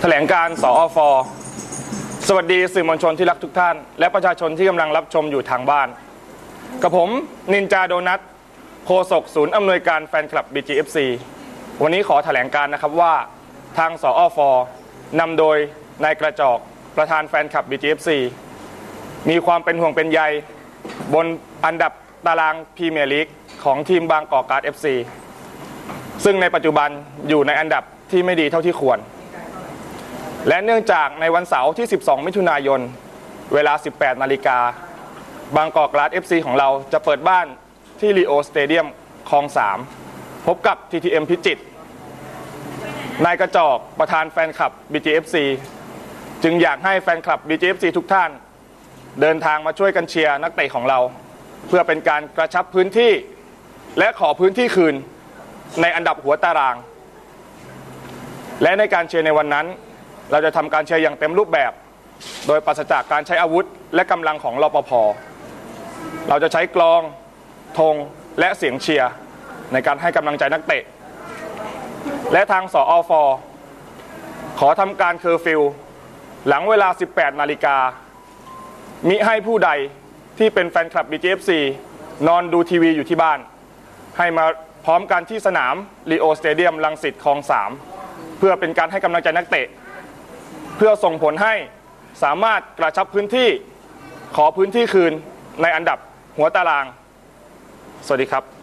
แถลงการสอฟสวัสดีสื่อมวลชนที่รักทุกท่าน และประชาชนที่กำลังรับชมอยู่ทางบ้าน กับผมนินจาโดนัทโฆษกศูนย์อำนวยการแฟนคลับ BGFC วันนี้ขอแถลงการนะครับว่าทางสอฟนำโดยนายกระจอกประธานแฟนคลับ BGFC มีความเป็นห่วงเป็นใยบนอันดับตารางพรีเมียร์ลีกของทีมบางกอกการ์ด FC ซึ่งในปัจจุบันอยู่ในอันดับ ที่ไม่ดีเท่าที่ควร และเนื่องจากในวันเสาร์ที่ 12 มิถุนายน เวลา 18 นาฬิกา บางกอกกราด FC ของเราจะเปิดบ้านที่ลีโอสเตเดียมคลอง 3 พบกับ TTM พิจิตรนายกระจอกประธานแฟนคลับ BGFC จึงอยากให้แฟนคลับ BGFC ทุกท่าน เดินทางมาช่วยกันเชียร์นักเตะของเรา เพื่อเป็นการกระชับพื้นที่ และขอพื้นที่คืนในอันดับหัวตาราง และในการเชียร์ในวันนั้น เราจะทำการเชียร์อย่างเต็มรูปแบบ โดยปราศจากการใช้อาวุธ และกำลังของรปภ เราจะใช้กลองธงและเสียงเชียร์ในการให้กำลังใจนักเตะ และทางสออฟขอทำการเคอร์ฟิวหลังเวลา 18 นาฬิกา มิให้ผู้ใดที่เป็นแฟนคลับ BGFC นอนดูทีวีอยู่ที่บ้าน ให้มาพร้อมกันที่สนามลีโอสเตเดียมลังสิตคลอง3 เพื่อเป็นการให้กำลังใจนักเตะ เพื่อส่งผลให้สามารถกระชับพื้นที่ขอพื้นที่คืนในอันดับหัวตาราง สวัสดีครับ